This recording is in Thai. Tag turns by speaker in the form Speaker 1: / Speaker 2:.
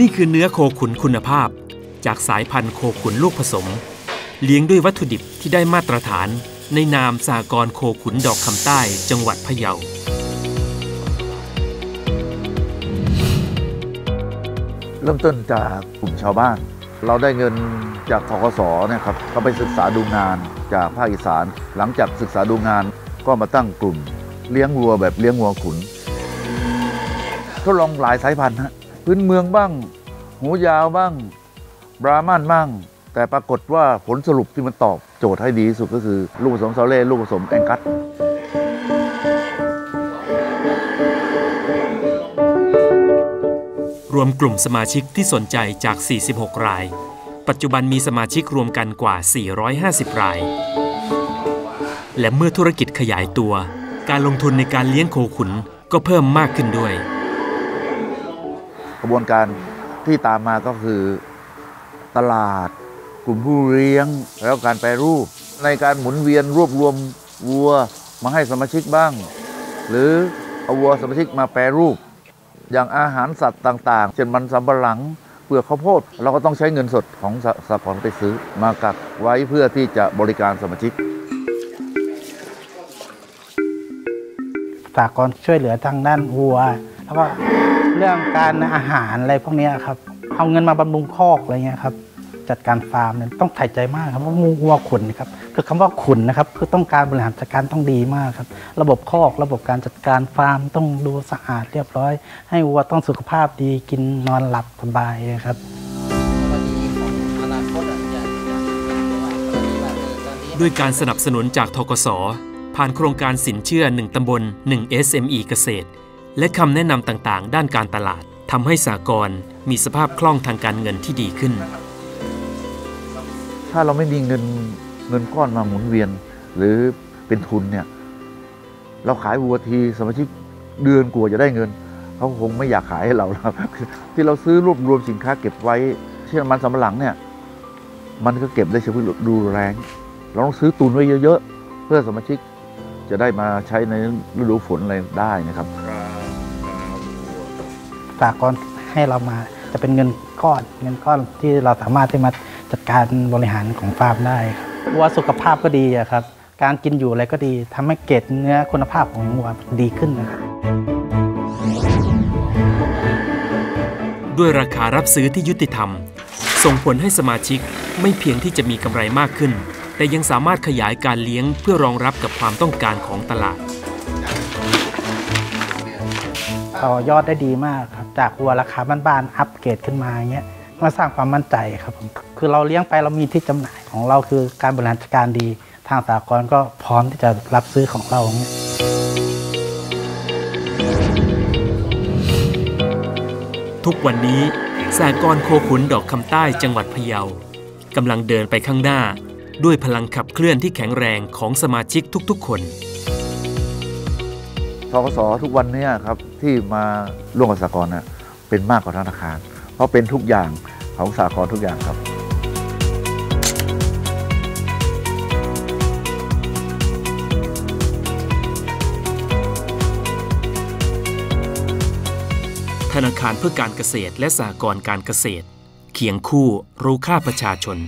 Speaker 1: นี่คือเนื้อโคขุนคุณภาพ จากสายพันธุ์โคขุนลูกผสม เลี้ยงด้วยวัตถุดิบที่ได้มาตรฐาน ในนามสากรโคขุนดอกคำใต้จังหวัดพะเยา
Speaker 2: เริ่มต้นจากกลุ่มชาวบ้าน เราได้เงินจากทกสเนี่ยครับก็ไปศึกษาดูงานจากภาคอีสาน หลังจากศึกษาดูงานก็มาตั้งกลุ่ม เลี้ยงวัวแบบเลี้ยงวัวขุนทดลองหลายสายพันธุ์ฮะ พื้นเมืองบ้าง หูยาวบ้าง บราหมันบ้าง แต่ปรากฏว่าผลสรุปที่มันตอบโจทย์ให้ดีที่สุดก็คือ ลูกผสมซาเล่ลูกผสมแองกัส
Speaker 1: รวมกลุ่มสมาชิกที่สนใจจาก 46 ราย ปัจจุบันมีสมาชิกรวมกันกว่า 450 ราย และเมื่อธุรกิจขยายตัว การลงทุนในการเลี้ยงโคขุนก็เพิ่มมากขึ้นด้วย
Speaker 2: กระบวนการที่ตามมาก็คือตลาด กลุ่มผู้เลี้ยง แล้วการแปรรูป ในการหมุนเวียนรวบรวมวัวมาให้สมาชิกบ้าง หรือเอาวัวสมาชิกมาแปรรูป อย่างอาหารสัตว์ต่าง ๆ เช่นมันสำปะหลังเปลือกข้าวโพดเราก็ต้องใช้เงินสดของสสากลไปซื้อมากักไว้เพื่อที่จะบริการสมาชิก
Speaker 3: สากลช่วยเหลือทางด้านวัว แล้วก็ เรื่องการอาหารอะไรพวกนี้ครับ เอาเงินมาบำรุงคอกอะไรเงี้ยครับ จัดการฟาร์มเนี่ยต้องใส่ใจมากครับเพราะวัวขุนนะครับ คือคำว่าขุนนะครับ คือต้องการบริหารจัดการต้องดีมากครับ ระบบคอก ระบบการจัดการฟาร์มต้องดูสะอาดเรียบร้อย ให้วัวต้องสุขภาพดีกินนอนหลับสบายครับ
Speaker 1: ด้วยการสนับสนุนจากทกสผ่านโครงการสินเชื่อ 1 ตำบล 1 SME เกษตร และคำแนะนำต่างๆ ด้านการตลาดทำให้สากลมีสภาพคล่องทางการเงินที่ดีขึ้น
Speaker 2: ถ้าเราไม่มีเงินเงินก้อนมาหมุนเวียน หรือเป็นทุนเนี่ยเราขายวัวทีสมาชิกเดือนกลัวจะได้เงินเขาคงไม่อยากขายให้เราแล้วที่เราซื้อรวบรวมสินค้าเก็บไว้ เช่นมันสำปะหลังเนี่ยมันก็เก็บได้เฉพาะดูแรงเราต้องซื้อตุนไว้เยอะๆเพื่อสมาชิกจะได้มาใช้ในฤดูฝนอะไรได้นะครับ
Speaker 3: สากลให้เรามา จะเป็นเงินก้อนเงินก้อนที่เราสามารถที่มาจัดการบริหารของฟาร์มได้วัวสุขภาพก็ดีครับ การกินอยู่อะไรก็ดีทำให้เกรดเนื้อคุณภาพของวัวดีขึ้นนะครับ
Speaker 1: ด้วยราคารับซื้อที่ยุติธรรม ส่งผลให้สมาชิกไม่เพียงที่จะมีกำไรมากขึ้น แต่ยังสามารถขยายการเลี้ยงเพื่อรองรับกับความต้องการของตลาด
Speaker 3: ต่อยอดได้ดีมากครับ จากวัวราคาบ้านๆอัปเกรดขึ้นมาอย่างเงี้ยมาสร้างความมั่นใจครับผมคือเราเลี้ยงไปเรามีที่จำหน่ายของเราคือการบริหารจัดการดี ทางสากลก็พร้อมที่จะรับซื้อของเราอย่างเงี้ย
Speaker 1: ทุกวันนี้สากรโคขุนดอกคำใต้จังหวัดพะเยากำลังเดินไปข้างหน้า ด้วยพลังขับเคลื่อนที่แข็งแรงของสมาชิกทุกๆ คน
Speaker 2: ทกสทุกวันนี้ครับที่มาร่วมกับสากลนะเป็นมากกว่าธนาคาร เพราะเป็นทุกอย่างของสากลทุกอย่างครับ
Speaker 1: ธนาคารเพื่อการเกษตรและสหกรณ์การเกษตร เคียงคู่รู้ค่าประชาชน